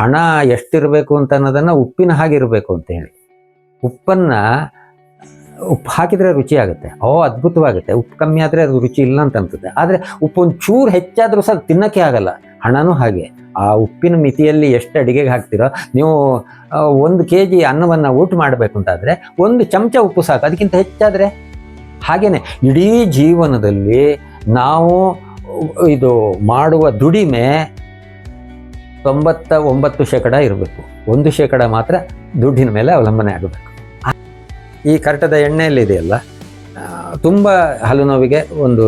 ಹಣ ಎಷ್ಟಿರಬೇಕು ಅಂತ ಅನ್ನೋದನ್ನು ಉಪ್ಪಿನ ಹಾಗೆ ಇರಬೇಕು ಅಂತ ಹೇಳಿ. ಉಪ್ಪನ್ನು ಉಪ್ಪು ಹಾಕಿದರೆ ರುಚಿ ಆಗುತ್ತೆ. ಓ, ಅದ್ಭುತವಾಗುತ್ತೆ. ಉಪ್ಪು ಕಮ್ಮಿ ಆದರೆ ಅದು ರುಚಿ ಇಲ್ಲ ಅಂತ ಅನ್ಸುತ್ತೆ. ಆದರೆ ಉಪ್ಪು ಒಂದು ಚೂರು ಹೆಚ್ಚಾದರೂ ಸಹ ತಿನ್ನೋಕ್ಕೆ ಆಗಲ್ಲ. ಹಣನೂ ಹಾಗೆ. ಆ ಉಪ್ಪಿನ ಮಿತಿಯಲ್ಲಿ ಎಷ್ಟು ಅಡುಗೆಗೆ ಹಾಕ್ತಿರೋ, ನೀವು ಒಂದು ಕೆ ಜಿ ಅನ್ನವನ್ನು ಊಟ ಮಾಡಬೇಕು ಅಂತಾದರೆ ಒಂದು ಚಮಚ ಉಪ್ಪು ಸಾಕು. ಅದಕ್ಕಿಂತ ಹೆಚ್ಚಾದರೆ? ಹಾಗೇನೆ, ಇಡೀ ಜೀವನದಲ್ಲಿ ನಾವು ಇದು ಮಾಡುವ ದುಡಿಮೆ ತೊಂಬತ್ತ ಒಂಬತ್ತು ಶೇಕಡ ಇರಬೇಕು. ಒಂದು ಶೇಕಡ ಮಾತ್ರ ದುಡ್ಡಿನ ಮೇಲೆ ಅವಲಂಬನೆ ಆಗಬೇಕು. ಈ ಕರ್ಟದ ಎಣ್ಣೆಯಲ್ಲಿ ಇದೆಯಲ್ಲ ತುಂಬ ಹಲ್ಲು ನೋವಿಗೆ ಒಂದು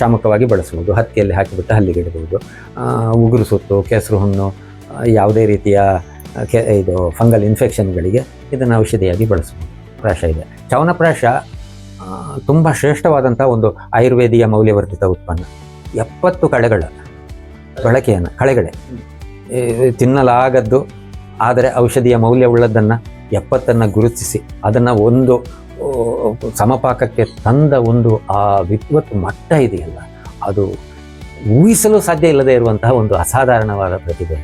ಶಾಮಕವಾಗಿ ಬಳಸ್ಬೋದು ಹತ್ತಿಯಲ್ಲಿ ಹಾಕಿಬಿಟ್ಟು ಹಲ್ಲಿಗೆ ಇಡ್ಬೋದು ಉಗುರು ಸುತ್ತು, ಕೆಸರು ಹುಣ್ಣು ಯಾವುದೇ ರೀತಿಯ ಕೆ, ಇದು ಫಂಗಲ್ ಇನ್ಫೆಕ್ಷನ್ಗಳಿಗೆ ಇದನ್ನು ಔಷಧಿಯಾಗಿ ಬಳಸ್ಬೋದು ಪ್ರಾಶ ಇದೆ. ಚವನಪ್ರಾಶ ತುಂಬ ಶ್ರೇಷ್ಠವಾದಂಥ ಒಂದು ಆಯುರ್ವೇದಿಯ ಮೌಲ್ಯವರ್ಧಿತ ಉತ್ಪನ್ನ. ಎಪ್ಪತ್ತು ಕಳೆಗಳ ಬಳಕೆಯನ್ನು, ಕಳೆಗಳೆ. ತಿನ್ನಲಾಗದ್ದು, ಆದರೆ ಔಷಧಿಯ ಮೌಲ್ಯವುಳ್ಳದನ್ನು ಎಪ್ಪತ್ತನ್ನು ಗುರುತಿಸಿ, ಅದನ್ನು ಒಂದು ಸಮಪಾಕಕ್ಕೆ ತಂದ ಒಂದು, ಆ ವಿದ್ವತ್ ಮಟ್ಟ ಇದೆಯಲ್ಲ, ಅದು ಊಹಿಸಲು ಸಾಧ್ಯ ಇಲ್ಲದೆ ಇರುವಂತಹ ಒಂದು ಅಸಾಧಾರಣವಾದ ಪ್ರತಿಭೆ.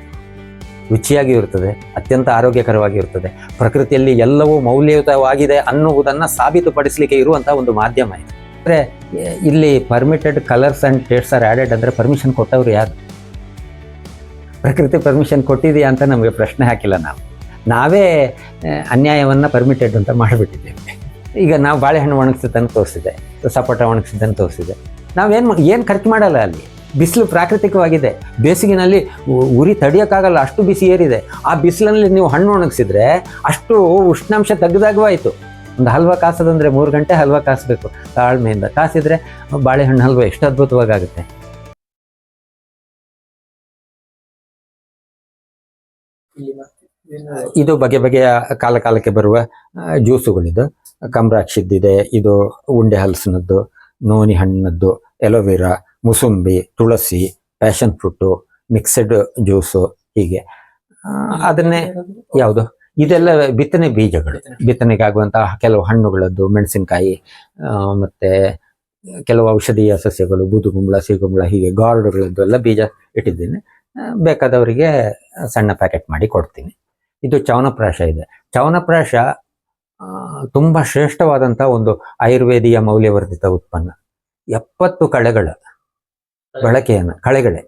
ರುಚಿಯಾಗಿ ಇರುತ್ತದೆ, ಅತ್ಯಂತ ಆರೋಗ್ಯಕರವಾಗಿ ಇರುತ್ತದೆ, ಪ್ರಕೃತಿಯಲ್ಲಿ ಎಲ್ಲವೂ ಮೌಲ್ಯಯುತವಾಗಿದೆ ಅನ್ನುವುದನ್ನು ಸಾಬೀತುಪಡಿಸಲಿಕ್ಕೆ ಇರುವಂತಹ ಒಂದು ಮಾಧ್ಯಮ ಇದು. ಅಂದರೆ ಇಲ್ಲಿ permitted colours and taste are added ಅಂದರೆ ಪರ್ಮಿಷನ್ ಕೊಟ್ಟವರು ಯಾರು? ಪ್ರಕೃತಿ ಪರ್ಮಿಷನ್ ಕೊಟ್ಟಿದೆಯಾ ಅಂತ ನಮಗೆ ಪ್ರಶ್ನೆ ಹಾಕಿಲ್ಲ ನಾವು. ನಾವೇ ಅನ್ಯಾಯವನ್ನು ಪರ್ಮಿಟೆಡ್ ಅಂತ ಮಾಡಿಬಿಟ್ಟಿದ್ದೇವೆ. ಈಗ ನಾವು ಬಾಳೆಹಣ್ಣು ಒಣಗಿಸಿದ್ದನ್ನು ತೋರಿಸಿದೆ, ಸಪೋಟ ಒಣಗಿಸಿದ್ದನ್ನು ತೋರಿಸಿದೆ. ನಾವೇನು ಏನು ಖರ್ಚು ಮಾಡಲ್ಲ ಅಲ್ಲಿ? ಬಿಸಿಲು ಪ್ರಾಕೃತಿಕವಾಗಿದೆ. ಬೇಸಿಗೆನಲ್ಲಿ ಉರಿ ತಡೆಯೋಕ್ಕಾಗಲ್ಲ, ಅಷ್ಟು ಬಿಸಿ ಏರಿದೆ. ಆ ಬಿಸಿಲಲ್ಲಿ ನೀವು ಹಣ್ಣು ಒಣಗಿಸಿದ್ರೆ ಅಷ್ಟು ಉಷ್ಣಾಂಶ ತೆಗೆದಾಗೂ ಆಯಿತು ಒಂದು ಹಲ್ವಾ ಕಾಸೋದಂದ್ರೆ ಮೂರು ಗಂಟೆ ಹಲ್ವಾ ಕಾಸಬೇಕು ತಾಳ್ಮೆಯಿಂದ. ಕಾಸಿದ್ರೆ ಬಾಳೆಹಣ್ಣು ಹಲ್ವಾ ಎಷ್ಟು ಅದ್ಭುತವಾಗಿ ಇದು ಬಗೆ ಬಗೆಯ ಕಾಲ ಕಾಲಕ್ಕೆ ಬರುವ ಜ್ಯೂಸುಗಳಿದು. ಕಂಬ್ರಾಕ್ಷಿದ್ದಿದೆ ಇದು ಉಂಡೆ ಹಲಸಿನದ್ದು ನೋನಿ ಹಣ್ಣದ್ದು aloe vera mosambi tulsi passion fruit mixed juice ಹೀಗೆ. ಅದನ್ನೇ ಯಾವುದು? ಇದೆಲ್ಲ ಬಿತ್ತನೆ ಬೀಜಗಳು. ಬಿತ್ತನೆಗಾಗುವಂತಹ ಕೆಲವು ಹಣ್ಣುಗಳದ್ದು ಮೆಣಸಿನಕಾಯಿ ಮತ್ತೆ ಕೆಲವು ಔಷಧೀಯ ಸಸ್ಯಗಳು ಬೂದುಗುಂಬಳ ಸಿಗುಂಬಳ ಹೀಗೆ ಗಾರ್ಡುಗಳದ್ದು ಎಲ್ಲ ಬೀಜ ಇಟ್ಟಿದ್ದೀನಿ. ಬೇಕಾದವರಿಗೆ ಸಣ್ಣ ಪ್ಯಾಕೆಟ್ ಮಾಡಿ ಕೊಡ್ತೀನಿ. ಇದು ಚವನಪ್ರಾಶ ಇದೆ. ಚವನಪ್ರಾಶ ತುಂಬ ಶ್ರೇಷ್ಠವಾದಂಥ ಒಂದು ಆಯುರ್ವೇದಿಯ ಮೌಲ್ಯವರ್ಧಿತ ಉತ್ಪನ್ನ. ಎಪ್ಪತ್ತು ಕಳೆಗಳ ಬಳಕೆಯನ್ನು, ಕಳೆಗಳೇ.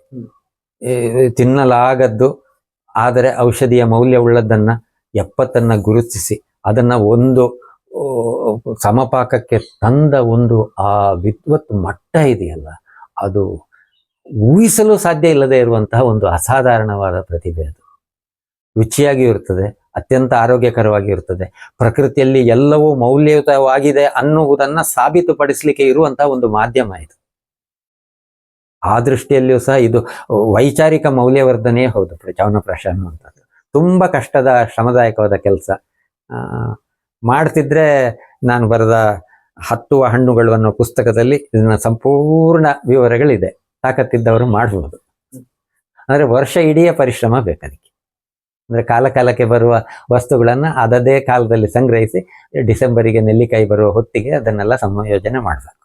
ತಿನ್ನಲಾಗದ್ದು, ಆದರೆ ಔಷಧಿಯ ಮೌಲ್ಯವುಳ್ಳದ್ದನ್ನು ಎಪ್ಪತ್ತನ್ನು ಗುರುತಿಸಿ, ಅದನ್ನು ಒಂದು ಸಮಪಾಕಕ್ಕೆ ತಂದ ಒಂದು ಆ ವಿದ್ವತ್ ಮಟ್ಟ ಇದೆಯಲ್ಲ, ಅದು ಊಹಿಸಲು ಸಾಧ್ಯ ಇಲ್ಲದೆ ಇರುವಂತಹ ಒಂದು ಅಸಾಧಾರಣವಾದ ಪ್ರತಿಭೆ ಅದು. ರುಚಿಯಾಗಿ ಇರುತ್ತದೆ ಅತ್ಯಂತ ಆರೋಗ್ಯಕರವಾಗಿ ಇರುತ್ತದೆ ಪ್ರಕೃತಿಯಲ್ಲಿ ಎಲ್ಲವೂ ಮೌಲ್ಯಯುತವಾಗಿದೆ ಅನ್ನುವುದನ್ನ ಸಾಬೀತುಪಡಿಸಲಿಕ್ಕೆ ಇರುವಂತಹ ಒಂದು ಮಾಧ್ಯಮ ಇದು. ಆ ದೃಷ್ಟಿಯಲ್ಲಿಯೂ ಸಹ ಇದು ವೈಚಾರಿಕ ಮೌಲ್ಯವರ್ಧನೆಯೇ ಹೌದು ಪ್ರ- ಚವನಪ್ರಾಶ ಅನ್ನುವಂಥದ್ದು ತುಂಬ ಕಷ್ಟದ, ಶ್ರಮದಾಯಕವಾದ ಕೆಲಸ. ಮಾಡ್ತಿದ್ರೆ ನಾನು ಬರೆದ ಹತ್ತುವ ಹಣ್ಣುಗಳು ಅನ್ನೋ ಪುಸ್ತಕದಲ್ಲಿ ಇದನ್ನ ಸಂಪೂರ್ಣ ವಿವರಗಳಿದೆ. ತಾಕತ್ತಿದ್ದವರು ಮಾಡ್ಬೋದು. ಅಂದರೆ ವರ್ಷ ಇಡೀ ಪರಿಶ್ರಮ ಬೇಕು ಅದಕ್ಕೆ ಅಂದರೆ ಕಾಲ ಕಾಲಕ್ಕೆ ಬರುವ ವಸ್ತುಗಳನ್ನು ಅದದೇ ಕಾಲದಲ್ಲಿ ಸಂಗ್ರಹಿಸಿ ಡಿಸೆಂಬರಿಗೆ ನೆಲ್ಲಿಕಾಯಿ ಬರುವ ಹೊತ್ತಿಗೆ ಅದನ್ನೆಲ್ಲ ಸಂಯೋಜನೆ ಮಾಡಬೇಕು.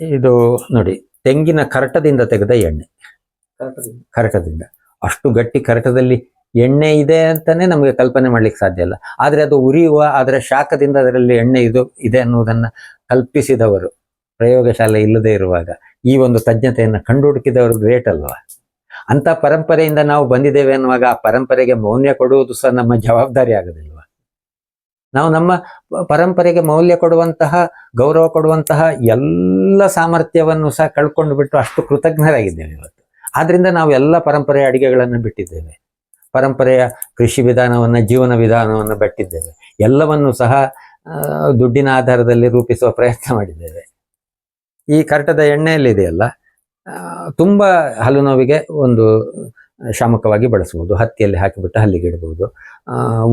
ಇದು ನೋಡಿ ತೆಂಗಿನ ಕರಟದಿಂದ ತೆಗೆದ ಎಣ್ಣೆ. ಕರಟದಿಂದ. ಅಷ್ಟು ಗಟ್ಟಿ ಕರಟದಲ್ಲಿ ಎಣ್ಣೆ ಇದೆ ಅಂತಾನೆ ನಮಗೆ ಕಲ್ಪನೆ ಮಾಡ್ಲಿಕ್ಕೆ ಸಾಧ್ಯ ಇಲ್ಲ. ಆದರೆ ಅದು ಉರಿಯುವ ಅದರ ಶಾಖದಿಂದ ಅದರಲ್ಲಿ ಎಣ್ಣೆ ಇದು ಇದೆ ಅನ್ನುವುದನ್ನು ಕಲ್ಪಿಸಿದವರು ಪ್ರಯೋಗಶಾಲೆ ಇಲ್ಲದೆ ಇರುವಾಗ ಈ ಒಂದು ತಜ್ಞತೆಯನ್ನು ಕಂಡುಹುಡುಕಿದವರು ಗ್ರೇಟ್ ಅಲ್ವಾ? ಅಂತ ಪರಂಪರೆಯಿಂದ ನಾವು ಬಂದಿದ್ದೇವೆ ಅನ್ನುವಾಗ ಆ ಪರಂಪರೆಗೆ ಮೌಲ್ಯ ಕೊಡುವುದು ಸಹ ನಮ್ಮ ಜವಾಬ್ದಾರಿ ಆಗೋದಿಲ್ವಾ? ನಾವು ನಮ್ಮ ಪರಂಪರೆಗೆ ಮೌಲ್ಯ ಕೊಡುವಂತಹ, ಗೌರವ ಕೊಡುವಂತಹ ಎಲ್ಲ ಸಾಮರ್ಥ್ಯವನ್ನು ಸಹ ಕಳ್ಕೊಂಡು ಬಿಟ್ಟು ಅಷ್ಟು ಕೃತಜ್ಞರಾಗಿದ್ದೇವೆ ಇವತ್ತು. ಆದ್ರಿಂದ ನಾವು ಎಲ್ಲ ಪರಂಪರೆಯ ಅಡಿಗೆಗಳನ್ನು ಬಿಟ್ಟಿದ್ದೇವೆ. ಪರಂಪರೆಯ ಕೃಷಿ ವಿಧಾನವನ್ನು, ಜೀವನ ವಿಧಾನವನ್ನು ಬಿಟ್ಟಿದ್ದೇವೆ. ಎಲ್ಲವನ್ನು ಸಹ ದುಡ್ಡಿನ ಆಧಾರದಲ್ಲಿ ರೂಪಿಸುವ ಪ್ರಯತ್ನ ಮಾಡಿದ್ದೇವೆ. ಈ ಕರ್ಟದ ಎಣ್ಣೆಯಲ್ಲಿದೆಯಲ್ಲ ಇದೆಯಲ್ಲ ತುಂಬ ಹಲ್ಲು ನೋವಿಗೆ ಒಂದು ಶಾಮಕವಾಗಿ ಬಳಸ್ಬೋದು ಹತ್ತಿಯಲ್ಲಿ ಹಾಕಿಬಿಟ್ಟು ಹಲ್ಲಿಗೆ ಇಡ್ಬೋದು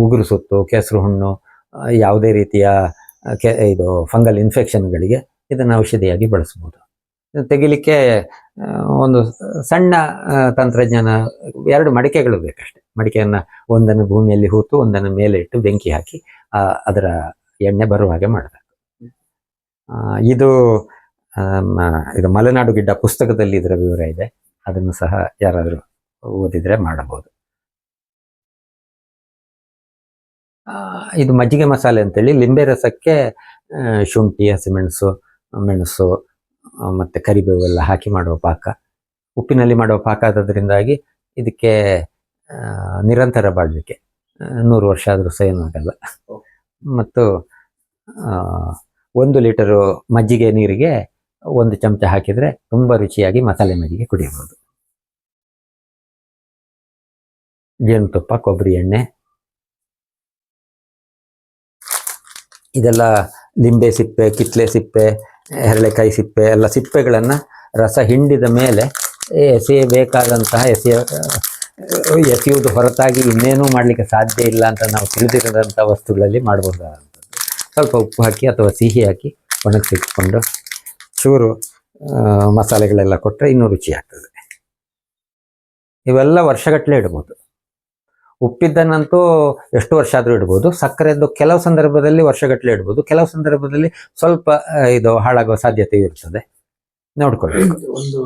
ಉಗುರು ಸುತ್ತು, ಕೆಸರು ಹುಣ್ಣು ಯಾವುದೇ ರೀತಿಯ ಕೆ, ಇದು ಫಂಗಲ್ ಇನ್ಫೆಕ್ಷನ್ಗಳಿಗೆ ಇದನ್ನು ಔಷಧಿಯಾಗಿ ಬಳಸ್ಬೋದು ತೆಗಿಲಿಕ್ಕೆ ಒಂದು ಸಣ್ಣ ತಂತ್ರಜ್ಞಾನ, ಎರಡು ಮಡಿಕೆಗಳು ಬೇಕಷ್ಟೆ. ಮಡಿಕೆಯನ್ನು ಒಂದನ್ನು ಭೂಮಿಯಲ್ಲಿ ಹೂತು, ಒಂದನ್ನು ಮೇಲೆ ಇಟ್ಟು ಬೆಂಕಿ ಹಾಕಿ ಅದರ ಎಣ್ಣೆ ಬರುವ ಹಾಗೆ ಮಾಡಬೇಕು. ಇದು ಇದು ಮಲೆನಾಡು ಗಿಡ್ಡ ಪುಸ್ತಕದಲ್ಲಿ ಇದರ ವಿವರ ಇದೆ. ಅದನ್ನು ಸಹ ಯಾರಾದರೂ ಓದಿದರೆ ಮಾಡಬಹುದು. ಆ, ಇದು ಮಜ್ಜಿಗೆ ಮಸಾಲೆ ಅಂತೇಳಿ ಲಿಂಬೆ ರಸಕ್ಕೆ ಶುಂಠಿ ಹಸಿಮೆಣಸು ಮೆಣಸು ಮತ್ತು ಕರಿಬೇವು ಎಲ್ಲ ಹಾಕಿ ಮಾಡುವ ಪಾಕ. ಉಪ್ಪಿನಲ್ಲಿ ಮಾಡುವ ಪಾಕ ಆದದ್ರಿಂದಾಗಿ ಇದಕ್ಕೆ ನಿರಂತರ ಆ, ನೂರು ವರ್ಷ ಆದರೂ ಸಹ ಏನಾಗಲ್ಲ ಆಗಲ್ಲ ಮತ್ತು ಒಂದು ಲೀಟರು ಮಜ್ಜಿಗೆ ನೀರಿಗೆ ಒಂದು ಚಮಚ ಹಾಕಿದರೆ ತುಂಬ ರುಚಿಯಾಗಿ ಮಸಾಲೆ ಮಜ್ಜಿಗೆ ಕುಡಿಯಬಹುದು. ಜೇನುತುಪ್ಪ, ಕೊಬ್ಬರಿ ಎಣ್ಣೆ. ಇದೆಲ್ಲ ಲಿಂಬೆ ಸಿಪ್ಪೆ, ಕಿತ್ಲೆ ಸಿಪ್ಪೆ, ಹೆರಳೆಕಾಯಿ ಸಿಪ್ಪೆ, ಎಲ್ಲ ಸಿಪ್ಪೆಗಳನ್ನು ರಸ ಹಿಂಡಿದ ಮೇಲೆ ಎಸೆಯಬೇಕಾದಂತಹ ಎಸೆಯ, ಎಸೆಯುವುದು ಹೊರತಾಗಿ ಇನ್ನೇನೂ ಮಾಡಲಿಕ್ಕೆ ಸಾಧ್ಯ ಇಲ್ಲ ಅಂತ ನಾವು ತಿಳಿದಿರದಂಥ ವಸ್ತುಗಳಲ್ಲಿ ಮಾಡಬಹುದಾದಂಥದ್ದು. ಸ್ವಲ್ಪ ಉಪ್ಪು ಹಾಕಿ ಅಥವಾ ಸಿಹಿ ಹಾಕಿ ಒಣಗಿಸಿಟ್ಕೊಂಡು ಚೂರು ಮಸಾಲೆಗಳೆಲ್ಲ ಕೊಟ್ಟರೆ ಇನ್ನೂ ರುಚಿ ಆಗ್ತದೆ. ಇವೆಲ್ಲ ವರ್ಷಗಟ್ಟಲೆ ಇಡ್ಬೋದು. ಉಪ್ಪಿದ್ದನ್ನಂತೂ ಎಷ್ಟು ವರ್ಷ ಆದರೂ ಇಡ್ಬೋದು. ಸಕ್ಕರೆದ್ದು ಕೆಲವು ಸಂದರ್ಭದಲ್ಲಿ ವರ್ಷಗಟ್ಟಲೆ ಇಡ್ಬೋದು. ಕೆಲವು ಸಂದರ್ಭದಲ್ಲಿ ಸ್ವಲ್ಪ ಇದು ಹಾಳಾಗುವ ಸಾಧ್ಯತೆ ಇರ್ತದೆ. ನೋಡ್ಕೊಳ್ಬೇಕು. ಒಂದು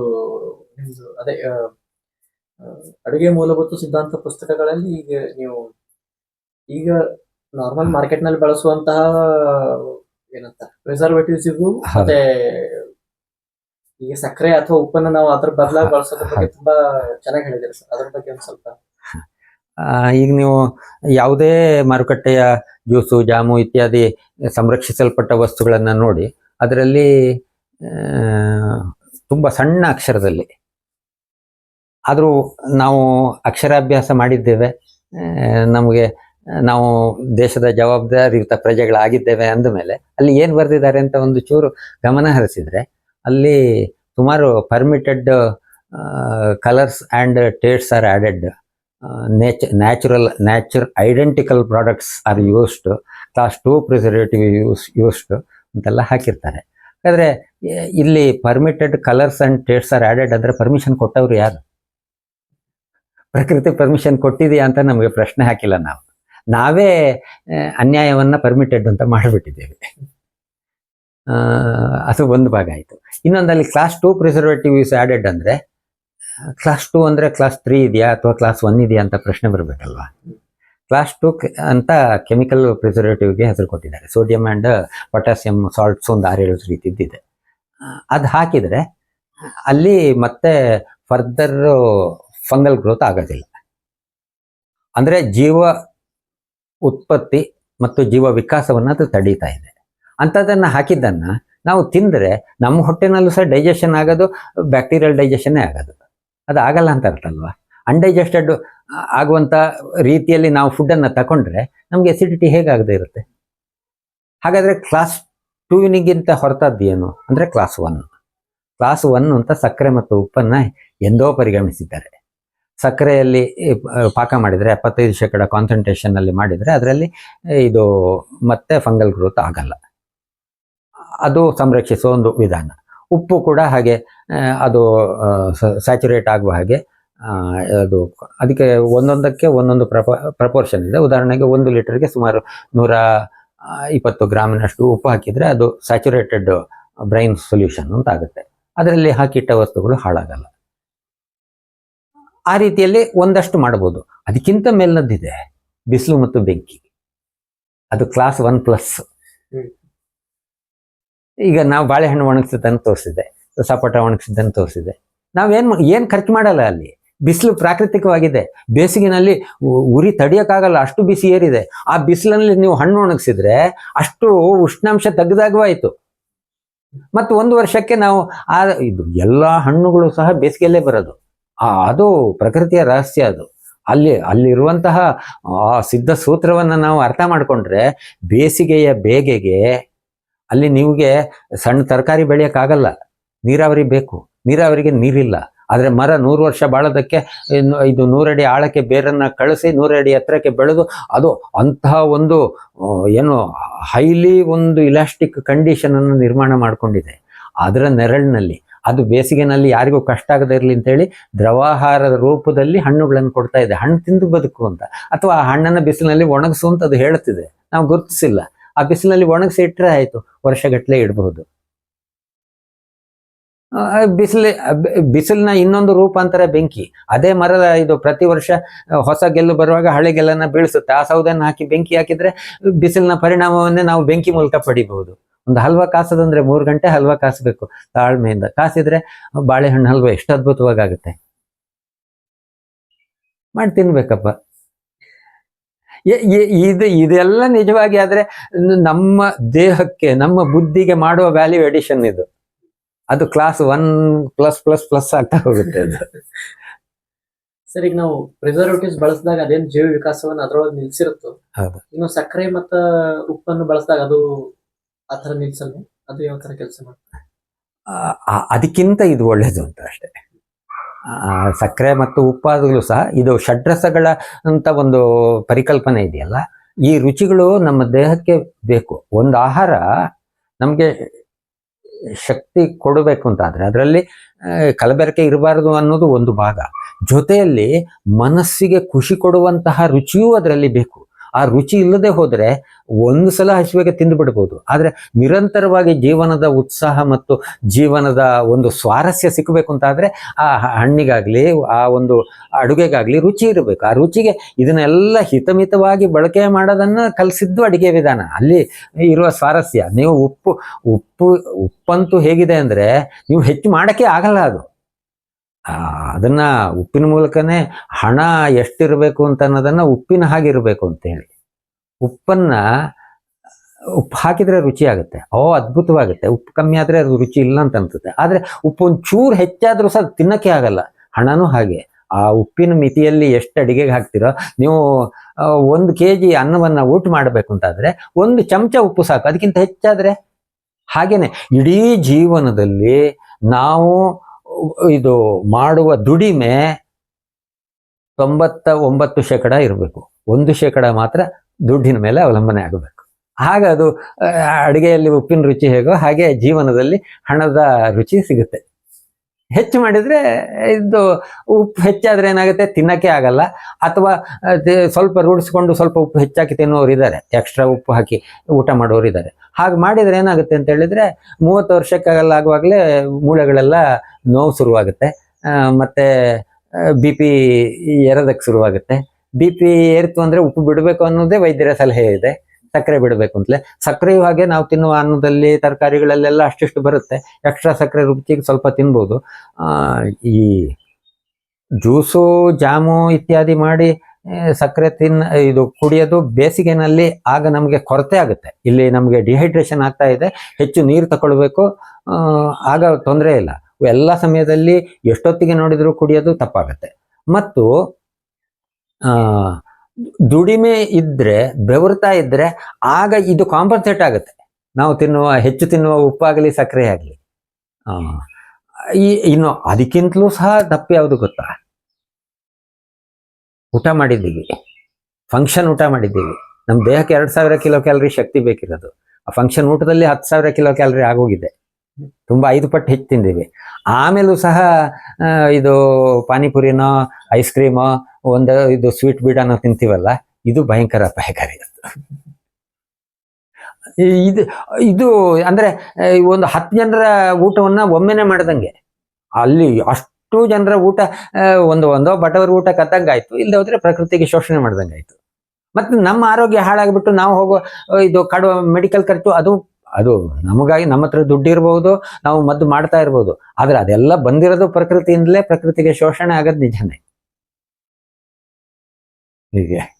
ಅದೇ ಅಡುಗೆ ಮೂಲಭೂತ ಸಿದ್ಧಾಂತ ಪುಸ್ತಕಗಳಲ್ಲಿ ಈಗ ನೀವು ಈಗ ನಾರ್ಮಲ್ ಮಾರ್ಕೆಟ್ನಲ್ಲಿ ಬಳಸುವಂತಹ ಏನಂತ? ಪ್ರಿಸರ್ವೇಟಿವ್ಸ್ ಇವು ಮತ್ತೆ ಈಗ ಸಕ್ಕರೆ ಅಥವಾ ಉಪ್ಪನ್ನ ನಾವು ಅದ್ರ ಬದಲಾಗಿ ಬಳಸೋದ್ರ ಬಗ್ಗೆ ತುಂಬಾ ಚೆನ್ನಾಗಿ ಹೇಳಿದಿರಿ ಸರ್. ಅದ್ರ ಬಗ್ಗೆ ಒಂದು ಸ್ವಲ್ಪ ಈಗ ನೀವು ಯಾವುದೇ ಮಾರುಕಟ್ಟೆಯ ಜ್ಯೂಸು ಜಾಮು ಇತ್ಯಾದಿ ಸಂರಕ್ಷಿಸಲ್ಪಟ್ಟ ವಸ್ತುಗಳನ್ನು ನೋಡಿ ಅದರಲ್ಲಿ ತುಂಬ ಸಣ್ಣ ಅಕ್ಷರದಲ್ಲಿ ಆದರೂ ನಾವು ಅಕ್ಷರಾಭ್ಯಾಸ ಮಾಡಿದ್ದೇವೆ. ನಮಗೆ ನಾವು ದೇಶದ ಜವಾಬ್ದಾರಿಯುತ ಪ್ರಜೆಗಳಾಗಿದ್ದೇವೆ ಅಂದಮೇಲೆ ಅಲ್ಲಿ ಏನು ಬರೆದಿದ್ದಾರೆ ಅಂತ ಒಂದು ಚೂರು ಗಮನ ಹರಿಸಿದರೆ ಅಲ್ಲಿ ಸುಮಾರು permitted colours and tastes are added nature natural nature identical products are used class two preservative use used ಅಂತೆಲ್ಲ ಹಾಕಿರ್ತಾರೆ. ಯಾಕಂದರೆ ಇಲ್ಲಿ permitted colours and tastes are added ಅಂದರೆ ಪರ್ಮಿಷನ್ ಕೊಟ್ಟವರು ಯಾರು? ಪ್ರಕೃತಿ ಪರ್ಮಿಷನ್ ಕೊಟ್ಟಿದೆಯಾ ಅಂತ ನಮಗೆ ಪ್ರಶ್ನೆ ಹಾಕಿಲ್ಲ ನಾವು. ನಾವೇ ಅನ್ಯಾಯವನ್ನ ಪರ್ಮಿಟೆಡ್ ಅಂತ ಮಾಡಿಬಿಟ್ಟಿದ್ದೇವೆ. ಅದು ಒಂದು ಭಾಗ ಆಯಿತು. ಇನ್ನೊಂದಲ್ಲಿ class two preservative is added ಅಂದರೆ ಕ್ಲಾಸ್ ಟೂ ಅಂದರೆ ಕ್ಲಾಸ್ ತ್ರೀ ಇದೆಯಾ ಅಥವಾ ಕ್ಲಾಸ್ ಒನ್ ಇದೆಯಾ ಅಂತ ಪ್ರಶ್ನೆ ಬರಬೇಕಲ್ವಾ? ಕ್ಲಾಸ್ ಟು ಅಂತ ಕೆಮಿಕಲ್ ಪ್ರಿಸರ್ವೇಟಿವ್ಗೆ ಹೆಸರು ಕೊಟ್ಟಿದ್ದಾರೆ. ಸೋಡಿಯಂ ಆ್ಯಂಡ್ ಪೊಟ್ಯಾಸಿಯಂ ಸಾಲ್ಟ್ಸ್ ಒಂದು ಆರೇಳು ರೀತಿದ್ದಿದೆ. ಅದು ಹಾಕಿದರೆ ಅಲ್ಲಿ ಮತ್ತೆ ಫರ್ದರ್ ಫಂಗಲ್ ಗ್ರೋತ್ ಆಗೋದಿಲ್ಲ. ಅಂದರೆ ಜೀವ ಉತ್ಪತ್ತಿ ಮತ್ತು ಜೀವ ವಿಕಾಸವನ್ನು ಅದು ತಡೀತಾ ಇದೆ. ಅಂಥದ್ದನ್ನು ಹಾಕಿದ್ದನ್ನು ನಾವು ತಿಂದರೆ ನಮ್ಮ ಹೊಟ್ಟೆನಲ್ಲೂ ಸಹ ಡೈಜೆಷನ್ ಆಗೋದು ಬ್ಯಾಕ್ಟೀರಿಯಲ್ ಡೈಜೆಷನ್ನೇ ಆಗೋದು. ಅದು ಆಗಲ್ಲ ಅಂತ ಅರ್ಥ ಅಲ್ವಾ? ಅನ್ಡೈಜೆಸ್ಟೆಡ್ ಆಗುವಂಥ ರೀತಿಯಲ್ಲಿ ನಾವು ಫುಡ್ಡನ್ನು ತಗೊಂಡ್ರೆ ನಮಗೆ ಎಸಿಡಿಟಿ ಹೇಗಾಗದೇ ಇರುತ್ತೆ? ಹಾಗಾದರೆ ಕ್ಲಾಸ್ ಟೂನಿಗಿಂತ ಹೊರತದ್ದು ಏನು? ಅಂದರೆ ಕ್ಲಾಸ್ ಒನ್ ಕ್ಲಾಸ್ ಒನ್ ಅಂತ ಸಕ್ಕರೆ ಮತ್ತು ಉಪ್ಪನ್ನು ಎಂದೋ ಪರಿಗಣಿಸಿದ್ದಾರೆ. ಸಕ್ಕರೆಯಲ್ಲಿ ಪಾಕ ಮಾಡಿದರೆ, ಎಪ್ಪತ್ತೈದು ಶೇಕಡ ಕಾನ್ಸಂಟ್ರೇಷನಲ್ಲಿ ಮಾಡಿದರೆ, ಅದರಲ್ಲಿ ಇದು ಮತ್ತೆ ಫಂಗಲ್ ಗ್ರೋತ್ ಆಗಲ್ಲ. ಅದು ಸಂರಕ್ಷಿಸುವ ಒಂದು ವಿಧಾನ. ಉಪ್ಪು ಕೂಡ ಹಾಗೆ ಅದು ಸ್ಯಾಚುರೇಟ್ ಆಗುವ ಹಾಗೆ ಅದು, ಅದಕ್ಕೆ ಒಂದೊಂದಕ್ಕೆ ಒಂದೊಂದು ಪ್ರಪ ಪ್ರಪೋರ್ಷನ್ ಇದೆ. ಉದಾಹರಣೆಗೆ ಒಂದು ಲೀಟರ್ಗೆ ಸುಮಾರು ನೂರ ಇಪ್ಪತ್ತು ಗ್ರಾಮಿನಷ್ಟು ಉಪ್ಪು ಹಾಕಿದರೆ ಅದು ಸ್ಯಾಚುರೇಟೆಡ್ ಬ್ರೈನ್ ಸೊಲ್ಯೂಷನ್ ಅಂತ ಆಗುತ್ತೆ. ಅದರಲ್ಲಿ ಹಾಕಿಟ್ಟ ವಸ್ತುಗಳು ಹಾಳಾಗಲ್ಲ. ಆ ರೀತಿಯಲ್ಲಿ ಒಂದಷ್ಟು ಮಾಡಬಹುದು. ಅದಕ್ಕಿಂತ ಮೇಲ್ನದ್ದಿದೆ ಬಿಸಿಲು ಮತ್ತು ಬೆಂಕಿ. ಅದು ಕ್ಲಾಸ್ ಒನ್ ಪ್ಲಸ್ ಈಗ ನಾವು ಬಾಳೆಹಣ್ಣು ಒಣಗಿಸಿದ್ದನ್ನು ತೋರಿಸಿದೆ ಸಪೋಟ ಒಣಗಿಸಿದ್ದನ್ನು ತೋರಿಸಿದೆ. ನಾವೇನು ಏನು ಖರ್ಚು ಮಾಡಲ್ಲ ಅಲ್ಲಿ. ಬಿಸಿಲು ಪ್ರಾಕೃತಿಕವಾಗಿದೆ. ಬೇಸಿಗೆನಲ್ಲಿ ಉರಿ ತಡಿಯೋಕ್ಕಾಗಲ್ಲ ಅಷ್ಟು ಬಿಸಿ ಏರಿದೆ. ಆ ಬಿಸಿಲಲ್ಲಿ ನೀವು ಹಣ್ಣು ಒಣಗಿಸಿದ್ರೆ ಅಷ್ಟು ಉಷ್ಣಾಂಶ ತೆಗೆದಾಗುವಾಯಿತು ಮತ್ತು ಒಂದು ವರ್ಷಕ್ಕೆ ನಾವು ಆ ಇದು ಎಲ್ಲ ಹಣ್ಣುಗಳು ಸಹ ಬೇಸಿಗೆಯಲ್ಲೇ ಬರೋದು. ಅದು ಪ್ರಕೃತಿಯ ರಹಸ್ಯ ಅದು. ಅಲ್ಲಿ, ಅಲ್ಲಿರುವಂತಹ, ಆ, ಸಿದ್ಧ ಸೂತ್ರವನ್ನು ನಾವು ಅರ್ಥ ಮಾಡಿಕೊಂಡ್ರೆ ಬೇಸಿಗೆಯ ಬೇಗೆಗೆ ಅಲ್ಲಿ ನಿಮಗೆ ಸಣ್ಣ ತರಕಾರಿ ಬೆಳೆಯೋಕ್ಕಾಗಲ್ಲ. ನೀರಾವರಿ ಬೇಕು. ನೀರಾವರಿಗೆ ನೀರಿಲ್ಲ. ಆದರೆ ಮರ ನೂರು ವರ್ಷ ಬಾಳೋದಕ್ಕೆ ಇದು ನೂರಡಿ ಆಳಕ್ಕೆ ಬೇರನ್ನು ಕಳಿಸಿ ನೂರಡಿ ಎತ್ತರಕ್ಕೆ ಬೆಳೆದು ಅದು ಅಂತಹ ಒಂದು ಏನು ಹೈಲಿ ಒಂದು ಇಲಾಸ್ಟಿಕ್ ಕಂಡೀಷನನ್ನು ನಿರ್ಮಾಣ ಮಾಡಿಕೊಂಡಿದೆ. ಅದರ ನೆರಳಿನಲ್ಲಿ ಅದು ಬೇಸಿಗೆನಲ್ಲಿ ಯಾರಿಗೂ ಕಷ್ಟ ಆಗದೇ ಇರಲಿ ಅಂತೇಳಿ ದ್ರವಾಹಾರದ ರೂಪದಲ್ಲಿ ಹಣ್ಣುಗಳನ್ನು ಕೊಡ್ತಾ ಇದೆ. ಹಣ್ಣು ತಿಂದು ಬದುಕು ಅಂತ. ಅಥವಾ ಆ ಹಣ್ಣನ್ನು ಬಿಸಿಲಿನಲ್ಲಿ ಒಣಗಿಸು ಅಂತ ಅದು ಹೇಳ್ತಿದೆ ನಾವು ಗುರುತಿಸಿಲ್ಲ. ಆ ಬಿಸಿಲಿನಲ್ಲಿ ಒಣಗಿಸಿ ಇಟ್ಟರೆ ಆಯಿತು. ವರ್ಷಗಟ್ಟಲೆ ಇಡಬಹುದು. ಬಿಸಿಲು ಬಿಸಿಲಿನ ಇನ್ನೊಂದು ರೂಪಾಂತರ ಬೆಂಕಿ. ಅದೇ ಮರದ ಇದು ಪ್ರತಿ ವರ್ಷ ಹೊಸ ಗೆಲ್ಲು ಬರುವಾಗ ಹಳೆ ಗೆಲ್ಲನ್ನ ಬೀಳಿಸುತ್ತೆ. ಆ ಸೌದನ್ನು ಹಾಕಿ ಬೆಂಕಿ ಹಾಕಿದ್ರೆ ಬಿಸಿಲಿನ ಪರಿಣಾಮವನ್ನೇ ನಾವು ಬೆಂಕಿ ಮೂಲಕ ಪಡಿಬಹುದು. ಒಂದು ಹಲ್ವಾ ಕಾಸದಂದ್ರೆ ಮೂರು ಗಂಟೆ ಹಲ್ವಾ ಕಾಸಬೇಕು ತಾಳ್ಮೆಯಿಂದ. ಕಾಸಿದ್ರೆ ಬಾಳೆಹಣ್ಣು ಹಲ್ವಾ ಎಷ್ಟು ಅದ್ಭುತವಾಗಿ ಆಗುತ್ತೆ ಮಾಡಿ ತಿನ್ಬೇಕಪ್ಪ. ಇದು ಇದೆಲ್ಲ ನಿಜವಾಗಿ ಆದ್ರೆ ನಮ್ಮ ದೇಹಕ್ಕೆ ನಮ್ಮ ಬುದ್ಧಿಗೆ ಮಾಡುವ ವ್ಯಾಲ್ಯೂ ಎಡಿಷನ್ ಇದು. ಅದು class one plus plus plus ಆಗ್ತಾ ಹೋಗುತ್ತೆ ಅದು. ಸರಿ ಈಗ ನಾವು ಪ್ರಿಸರ್ವೇಟಿವ್ಸ್ ಬಳಸಿದಾಗ ಅದೇನು ಜೀವ ವಿಕಾಸವನ್ನ ಅದರೊಳಗೆ ನಿಲ್ಸಿರುತ್ತೋ? ಹೌದು. ಇನ್ನು ಸಕ್ಕರೆ ಮತ್ತ ಉಪ್ಪನ್ನು ಬಳಸಿದಾಗ ಅದು ಆ ನಿಲ್ಸಲ್ಲ ಅದು ಯಾವ ತರ ಕೆಲಸ ಮಾಡ್ತಾರೆ? ಅದಕ್ಕಿಂತ ಇದು ಒಳ್ಳೇದು ಅಂತ ಅಷ್ಟೇ. ಸಕ್ಕರೆ ಮತ್ತು ಉಪ್ಪಾದಗಳು ಸಹ ಇದು ಷಡ್ರಸಗಳ ಅಂತ ಒಂದು ಪರಿಕಲ್ಪನೆ ಇದೆಯಲ್ಲ, ಈ ರುಚಿಗಳು ನಮ್ಮ ದೇಹಕ್ಕೆ ಬೇಕು. ಒಂದು ಆಹಾರ ನಮಗೆ ಶಕ್ತಿ ಕೊಡಬೇಕು ಅಂತ ಆದರೆ ಅದರಲ್ಲಿ ಕಲಬೆರಕೆ ಇರಬಾರದು ಅನ್ನೋದು ಒಂದು ಭಾಗ. ಜೊತೆಯಲ್ಲಿ ಮನಸ್ಸಿಗೆ ಖುಷಿ ಕೊಡುವಂತಹ ರುಚಿಯೂ ಅದರಲ್ಲಿ ಬೇಕು. ಆ ರುಚಿ ಇಲ್ಲದೆ ಹೋದರೆ ಒಂದು ಸಲ ಹಸಿವೆಗೆ ತಿಂದು ಬಿಡ್ಬೋದು. ಆದರೆ ನಿರಂತರವಾಗಿ ಜೀವನದ ಉತ್ಸಾಹ ಮತ್ತು ಜೀವನದ ಒಂದು ಸ್ವಾರಸ್ಯ ಸಿಕ್ಕಬೇಕು ಅಂತಾದರೆ ಆ ಹಣ್ಣಿಗಾಗಲಿ, ಆ ಒಂದು ಅಡುಗೆಗಾಗಲಿ ರುಚಿ ಇರಬೇಕು. ಆ ರುಚಿಗೆ ಇದನ್ನೆಲ್ಲ ಹಿತಮಿತವಾಗಿ ಬಳಕೆ ಮಾಡೋದನ್ನು ಕಲಿಸಿದ್ದು ಅಡುಗೆ ವಿಧಾನ. ಅಲ್ಲಿ ಇರುವ ಸ್ವಾರಸ್ಯ. ನೀವು ಉಪ್ಪು ಉಪ್ಪು, ಉಪ್ಪಂತೂ ಹೇಗಿದೆ ಅಂದರೆ ನೀವು ಹೆಚ್ಚು ಮಾಡೋಕ್ಕೆ ಆಗಲ್ಲ ಅದು. ಅದನ್ನ ಉಪ್ಪಿನ ಮೂಲಕನೇ ಹಣ ಎಷ್ಟಿರಬೇಕು ಅಂತ ಅನ್ನೋದನ್ನ ಉಪ್ಪಿನ ಹಾಗೆ ಇರಬೇಕು ಅಂತ ಹೇಳಿ. ಉಪ್ಪನ್ನ, ಉಪ್ಪು ಹಾಕಿದ್ರೆ ರುಚಿ ಆಗುತ್ತೆ. ಓ, ಅದ್ಭುತವಾಗುತ್ತೆ. ಉಪ್ಪು ಕಮ್ಮಿ ಆದ್ರೆ ಅದು ರುಚಿ ಇಲ್ಲ ಅಂತ ಅನ್ಸುತ್ತೆ. ಆದ್ರೆ ಉಪ್ಪು ಒಂದು ಚೂರು ಹೆಚ್ಚಾದ್ರೂ ಸಹ ತಿನ್ನಕ್ಕೆ ಆಗಲ್ಲ. ಹಣನೂ ಹಾಗೆ. ಆ ಉಪ್ಪಿನ ಮಿತಿಯಲ್ಲಿ ಎಷ್ಟು ಅಡಿಗೆಗೆ ಹಾಕ್ತಿರೋ, ನೀವು ಒಂದು ಕೆ ಜಿ ಅನ್ನವನ್ನ ಊಟ ಮಾಡಬೇಕು ಅಂತಾದರೆ ಒಂದು ಚಮಚ ಉಪ್ಪು ಸಾಕು. ಅದಕ್ಕಿಂತ ಹೆಚ್ಚಾದ್ರೆ ಹಾಗೇನೆ. ಇಡೀ ಜೀವನದಲ್ಲಿ ನಾವು ಇದು ಮಾಡುವ ದುಡಿಮೆ ತೊಂಬತ್ತ ಒಂಬತ್ತು ಶೇಕಡ ಇರಬೇಕು. ಒಂದು ಶೇಕಡ ಮಾತ್ರ ದುಡ್ಡಿನ ಮೇಲೆ ಅವಲಂಬನೆ ಆಗಬೇಕು. ಆಗ ಅದು ಅಡುಗೆಯಲ್ಲಿ ಉಪ್ಪಿನ ರುಚಿ ಹೇಗೋ ಹಾಗೆ ಜೀವನದಲ್ಲಿ ಹಣದ ರುಚಿ ಸಿಗುತ್ತೆ. ಹೆಚ್ಚು ಮಾಡಿದ್ರೆ ಇದು ಉಪ್ಪು ಹೆಚ್ಚಾದ್ರೆ ಏನಾಗುತ್ತೆ? ತಿನ್ನಕ್ಕೆ ಆಗಲ್ಲ. ಅಥವಾ ಸ್ವಲ್ಪ ರೂಢಿಸ್ಕೊಂಡು ಸ್ವಲ್ಪ ಉಪ್ಪು ಹೆಚ್ಚಾಕಿ ತಿನ್ನೋರು ಇದ್ದಾರೆ ಎಕ್ಸ್ಟ್ರಾ ಉಪ್ಪು ಹಾಕಿ ಊಟ ಮಾಡೋರು ಇದ್ದಾರೆ ಹಾಗೆ ಮಾಡಿದ್ರೆ ಏನಾಗುತ್ತೆ ಅಂತ ಹೇಳಿದ್ರೆ ಮೂವತ್ತು ವರ್ಷಕ್ಕಾಗಲ್ಲ ಆಗುವಾಗಲೇ ಮೂಳೆಗಳೆಲ್ಲ ನೋವು ಶುರುವಾಗುತ್ತೆ. ಮತ್ತೆ ಬಿ ಪಿ ಎರದಕ್ಕೆ ಶುರುವಾಗುತ್ತೆ. ಬಿ ಪಿ ಏರಿತು ಅಂದ್ರೆ ಉಪ್ಪು ಬಿಡಬೇಕು ಅನ್ನೋದೇ ವೈದ್ಯರ ಸಲಹೆ ಇದೆ. ಸಕ್ಕರೆ ಬಿಡಬೇಕು ಅಂತಲೇ. ಸಕ್ಕರೆಯು ಹಾಗೆ ನಾವು ತಿನ್ನುವ ಅನ್ನದಲ್ಲಿ, ತರಕಾರಿಗಳಲ್ಲೆಲ್ಲ ಅಷ್ಟಿಷ್ಟು ಬರುತ್ತೆ. ಎಕ್ಸ್ಟ್ರಾ ಸಕ್ಕರೆ ರುಚಿಗೆ ಸ್ವಲ್ಪ ತಿನ್ಬೋದು. ಈ ಜ್ಯೂಸು, ಜಾಮು ಇತ್ಯಾದಿ ಮಾಡಿ ಸಕ್ಕರೆ ತಿನ್ನ ಇದು ಕುಡಿಯೋದು ಬೇಸಿಗೆನಲ್ಲಿ ಆಗ ನಮಗೆ ಕೊರತೆ ಆಗುತ್ತೆ. ಇಲ್ಲಿ ನಮಗೆ ಡಿಹೈಡ್ರೇಷನ್ ಆಗ್ತಾ ಇದೆ, ಹೆಚ್ಚು ನೀರು ತಗೊಳ್ಬೇಕು ಆಗ ತೊಂದರೆ ಇಲ್ಲ. ಎಲ್ಲ ಸಮಯದಲ್ಲಿ ಎಷ್ಟೊತ್ತಿಗೆ ನೋಡಿದರೂ ಕುಡಿಯೋದು ತಪ್ಪಾಗತ್ತೆ. ಮತ್ತು ದುಡಿಮೆ ಇದ್ದರೆ ಬೆವರ್ತಾ ಇದ್ದರೆ ಆಗ ಇದು ಕಾಂಪನ್ಸೇಟ್ ಆಗುತ್ತೆ. ನಾವು ತಿನ್ನುವ, ಹೆಚ್ಚು ತಿನ್ನುವ ಉಪ್ಪಾಗಲಿ ಸಕ್ಕರೆ ಆಗಲಿ. ಈ, ಇನ್ನು ಅದಕ್ಕಿಂತಲೂ ಸಹ ತಪ್ಪು ಯಾವುದು ಗೊತ್ತಾ? ಊಟ ಮಾಡಿದ್ದೀವಿ. ಫಂಕ್ಷನ್ ಊಟ ಮಾಡಿದ್ದೀವಿ. ನಮ್ಮ ದೇಹಕ್ಕೆ ಎರಡು ಸಾವಿರ ಕಿಲೋ ಕ್ಯಾಲರಿ ಶಕ್ತಿ ಬೇಕಿರೋದು. ಆ ಫಂಕ್ಷನ್ ಊಟದಲ್ಲಿ ಹತ್ತು ಸಾವಿರ ಕಿಲೋ ಕ್ಯಾಲರಿ ಆಗೋಗಿದೆ. ತುಂಬ ಐದು ಪಟ್ಟು ಹೆಚ್ಚು ತಿಂದೀವಿ. ಆಮೇಲೂ ಸಹ ಇದು ಪಾನಿಪುರಿನೋ ಐಸ್ ಕ್ರೀಮೋ ಒಂದು ಇದು ಸ್ವೀಟ್ ಬೀಡನೋ ತಿಂತೀವಲ್ಲ, ಇದು ಭಯಂಕರ ಅಪಾಯಕಾರಿ. ಇದು ಇದು ಅಂದ್ರೆ ಒಂದು ಹತ್ತು ಜನರ ಊಟವನ್ನ ಒಮ್ಮೆನೆ ಮಾಡ್ದಂಗೆ. ಅಲ್ಲಿ ಅಷ್ಟು ಜನರ ಊಟ ಒಂದು ಒಂದು ಒಂದೋ ಊಟ ಕತ್ತಂಗಾಯ್ತು ಇಲ್ಲದೆ ಹೋದ್ರೆ ಪ್ರಕೃತಿಗೆ ಶೋಷಣೆ ಮಾಡ್ದಂಗಾಯ್ತು. ಮತ್ತೆ ನಮ್ಮ ಆರೋಗ್ಯ ಹಾಳಾಗ್ಬಿಟ್ಟು ನಾವು ಹೋಗೋ ಇದು ಕಡುವ ಮೆಡಿಕಲ್ ಖರ್ಚು ಅದು ಅದು ನಮಗಾಗಿ ನಮ್ಮ ಹತ್ರ ದುಡ್ಡು ಇರಬಹುದು ನಾವು ಮದ್ದು ಮಾಡ್ತಾ ಇರ್ಬೋದು. ಆದ್ರೆ ಅದೆಲ್ಲ ಬಂದಿರೋದು ಪ್ರಕೃತಿಯಿಂದಲೇ ಪ್ರಕೃತಿಗೆ ಶೋಷಣೆ ಆಗೋದು ನಿಜನೇ. ಹೀಗೆ.